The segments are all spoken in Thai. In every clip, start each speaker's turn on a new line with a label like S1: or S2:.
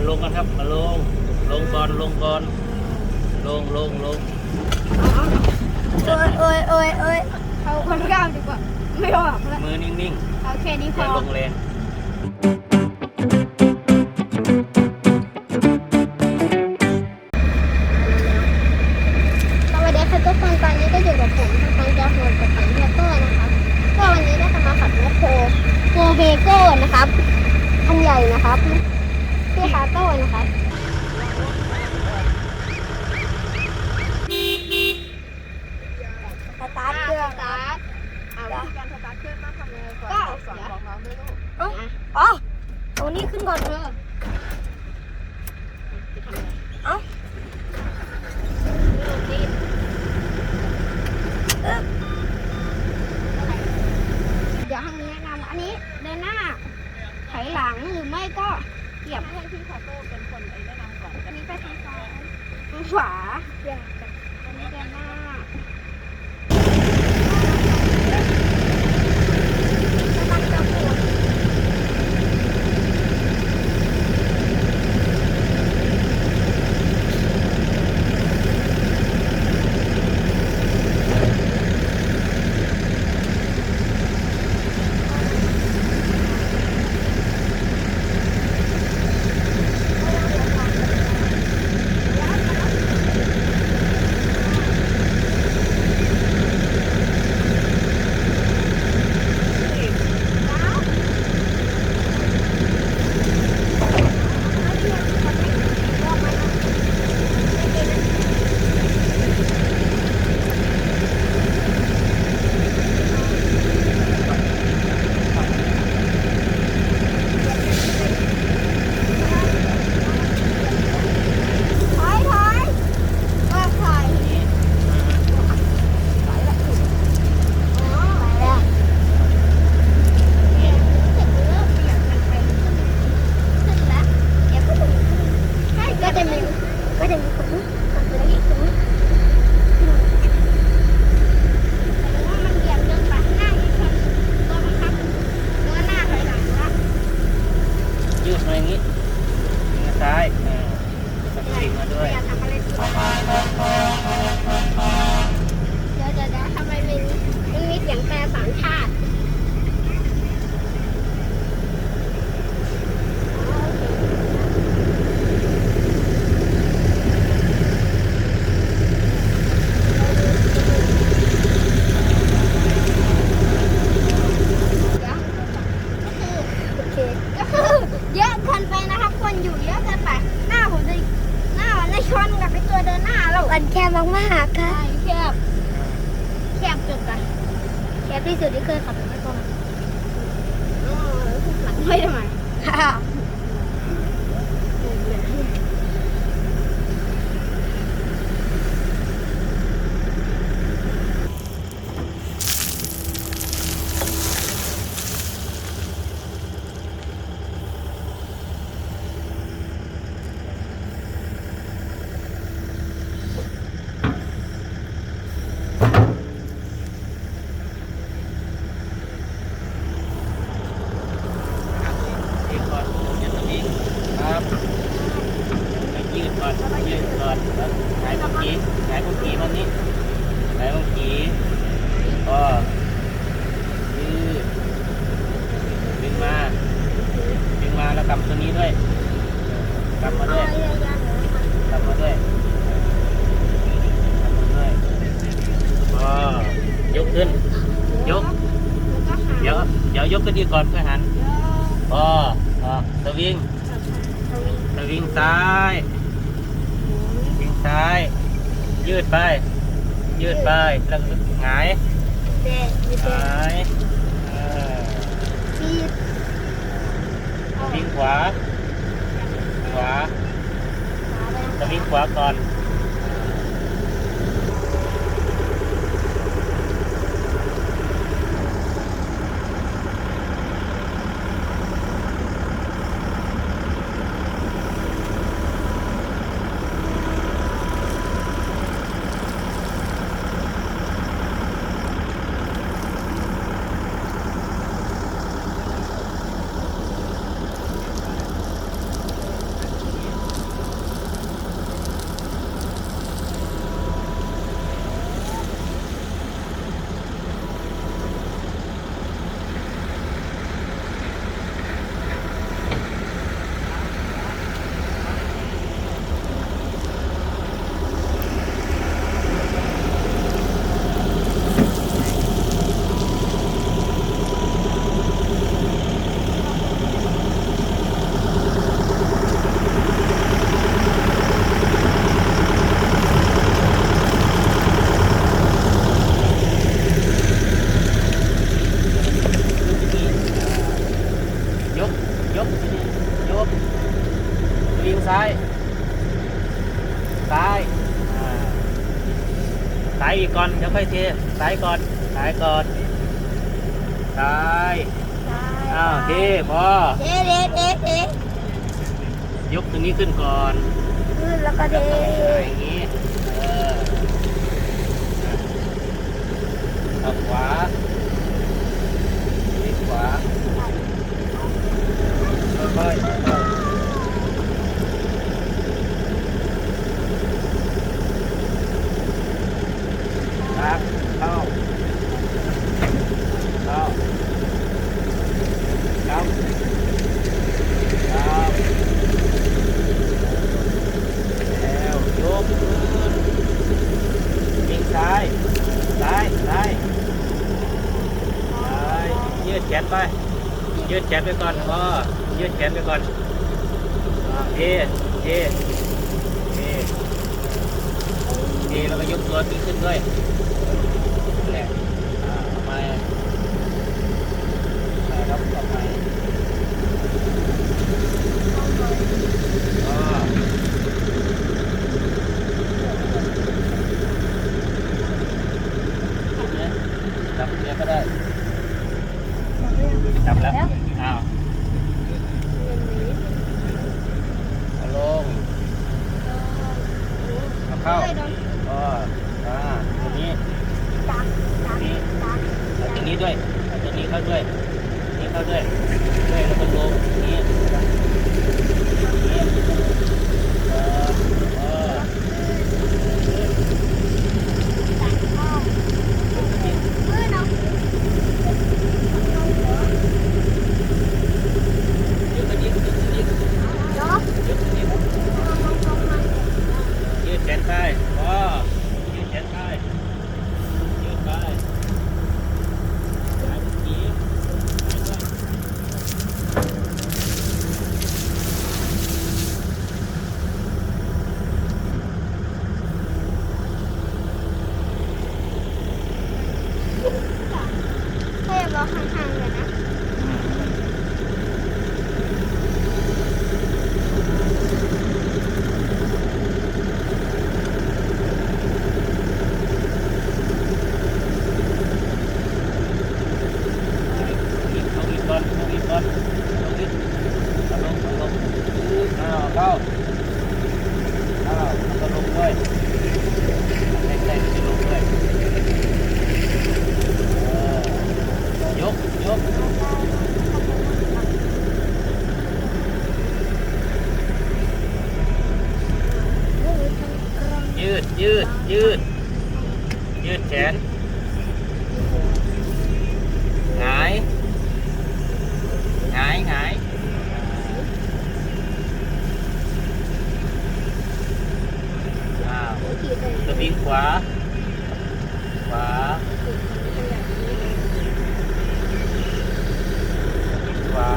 S1: มาลงกันครับมาลง ลงก่อนลงก่อนลงลงลง
S2: โอ้ยโอ้ยโอ้ยโอ้ยเอาคนกล้ามดีกว่า ไม่ออกแล้ว
S1: มือนิ่ง
S2: เอาแค่นี้
S1: ๆ
S2: พ
S1: อย่า
S2: อ
S1: ลงแรง
S2: ต้นะครับสตาร์ทเครื่องสตาร์ท
S3: อ่าวิธีการสตาร์ทเครื่องต้องทำยังไงก่อน
S2: ก็
S3: เอาสอนบอกน้องด้วยลูก
S2: เอ้าอ๋อตัวนี้ขึ้นก่อนเธอเอ้าเอ๊ะเดี๋ยวให้มีแนะนำอันนี้เดินหน้าถอยหลังหรือไม่ก็ เหยียบ
S3: ให้พี่คาโต้เป็นคนไอ้แนะนำก่อน
S2: อันนี้ไปทางซ้ายทางขวาเหยียบจากอันนี้เดินหน้าระวังจะปวด ถอยถอยว่าถอยอ๋อไปแล้วเนี่ยรู้สึกเริ่มเปลี่ยนมันไปขึ้นขึ้นแล้วเดี๋ยวก็จะมีขึ้นใช่ก็จะมีก็จะมีขึ้นขึ้นไปอีกขึ้นแต่ว่ามันเบี่ยงเดินไปข้างหน้าอีกคนตัวบังคับเดินหน้าถอยหลังละ
S1: ยืดมา อย่างนี้มือซ้ายเออสปริงมาด้วย
S2: อย่าทำอะไรสิเดี๋ยวเดี๋ยวเดี๋ยวทำไมมันมันมีเสียงแปรสามชาติโอเคก็คือเยอะเกินไปนะครับ คนอยู่เยอะเกินไป หน้าผมจะหน้ามันจะชนกับไอตัวเดินหน้าเราอันแคบมากๆค่ะแคบแคบจุดไปแคบที่สุดที่เคยขับมาก่อนอ๋อหลังไม่ได้ไหม
S1: ยืดก่อนยืดสปริงครับให้ยืดก่อนยืดก่อนแล้วหายกุญกีหายกุญกีมันนี้หายกุญกีก็ยืดดึงมาดึงมาแล้วกำตัวนี้ ด้วยกำมาด้วยกลับมาด้วยกลับมาด้วยอ๋อยกขึ้น ยก เดี๋ยว เดี๋ยวยกขึ้นดีก่อนค่อยหันพอพอสวิง สวิงซ้ายสวิงซ้าย ยืดไป ยืดไป แล้วก็หงายหงายเออสวิงขวา ขวา ส วิงขวาก่อน อ้าวเทพอเท
S2: เทเทเท
S1: ยกตรงนี้ขึ้นก่อน
S2: ขึ้นแล้วก็เท
S1: อย่างนี้เออขับขวาเลี้ขวาค่อยๆครับ Campbell Cottage. Uh, here 对，你喝对，你喝对，对。 นแขนหงายหงายหงายสวิงขวา ขวาขวา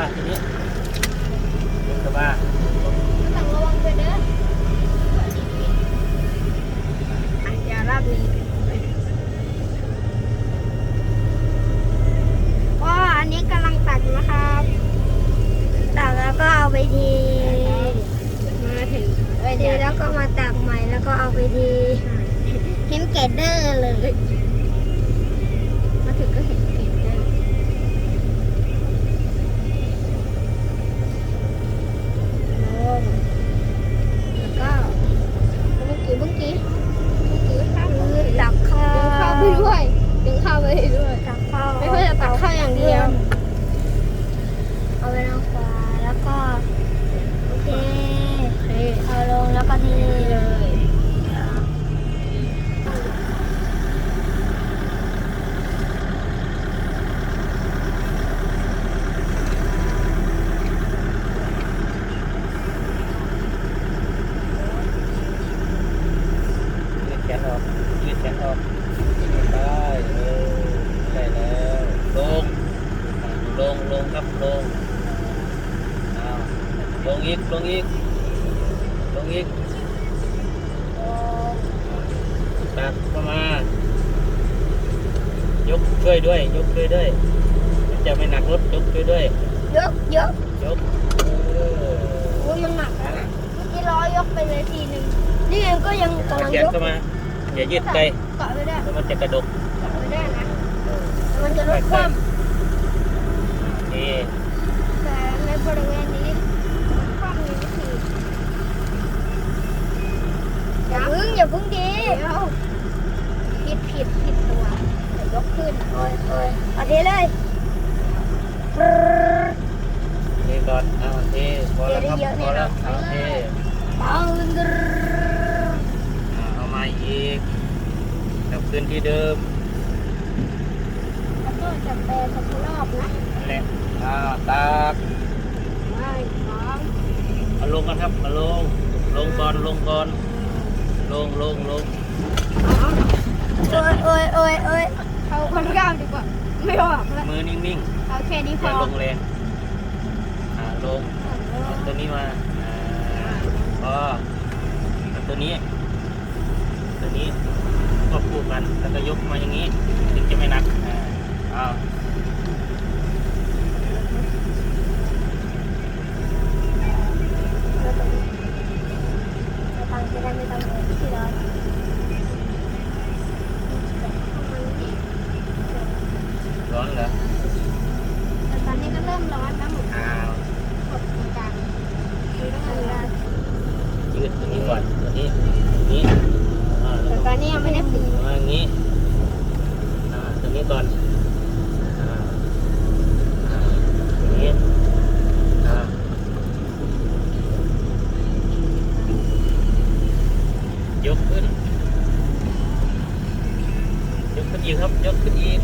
S1: ว่าทีนี้ร
S2: ถกระ
S1: บะต้องระวังด้เด้ออะ
S2: อ
S1: ย่า
S2: ลา
S1: บนี้ก็อันนี้กำลังตัดนะครับตัดแล้
S2: วก็เอาไปทีมาถึงไปทีแล้วก็มาตั
S4: ดให
S2: ม่แล้วก็เอาไปทีเห็
S1: นแกเดอร์เลย มาถึงก็เห็น ตักเข้ามายกช่วยด้วย ยกช่วยด้วยมันจะไม่หนักรถยกช่วยด้วย
S2: ยกยก
S1: ยกเออ
S2: โอ้ยยังหนักนะเมื่อกี้ล้อยกไปเลยทีหนึ่งนี่เองก็ยังกำลัง
S1: แขน
S2: ยก
S1: เข้ามาอย่ายืดไกล
S2: เกาะไม่ได้
S1: แล้วมันจะกระดก
S2: เกาะไม่ได้นะแต่มันจะลดความ
S1: โอเค
S2: แต่ในบริเวณนี้ความมีวิธีอย่าพึ่งอย่าพึ่งดีผิดผิดผิดตัวเดี๋ ยวยกขึ้นโอ้ยโอ้ยเอาทีเลยปรึ๊ด
S1: เทก่อนเอาเทพอแล้วครับ
S2: เทได้เยอะ
S1: พ
S2: เนี่
S1: อยแล้ว
S2: เนอะ
S1: เอาเท
S2: ปังดรึ๊ด
S1: อ่าเอามาอีกกลับคืนที่เดิม
S2: แล้วก็จะแปลสักรอบนะ
S1: นั่นแหละอ่าตาก
S2: ไม่สอง
S1: เอาลงกันครับเอาลงลงก่อนลงก่อนลงลงลง
S2: โอ้ยโอ้ยโอ้ยโอ้ย
S4: เอาคนก้าวดีกว่า ไม่ออกแล้ว
S1: มือนิ่ง
S4: เอาแค่นี้
S1: ๆ
S4: พ
S1: อย่า
S4: อ
S1: ลงแรงอ่าลงเอาตัวนี้มาอ่าพอเอาตัวนี้ ตัวนี้ก็พูดกันแล้วก็ยกมาอย่างนี้ถึงจะไม่หนักอ่าเอา
S2: แล้วตรงนี้เราตังจะได้ไม่ต้องเหนื่อยที่ร้อน
S1: ร้อนเหรอ
S2: แต่ตอนนี้ก็เริ่มร้อนแล้วหมู
S1: อ้าว
S2: กดตรงกลางคือต้องเอาละ
S1: ยืดตัวนี้ก่อนตัวนี้นี้อ่า
S2: แต่ตอนนี้ยังไม่ได้ปี
S1: มาอย่างนี้อ่าตัวนี้ก่อนอ่าอ่าตัวนี้อ่า ยกขึ้น ยกขึ้นอีกครับ ยกขึ้นอีก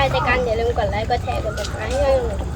S1: า
S2: ยในการอย่าลืมกดไลค์กดแชร์กดติดตามให้ด้วย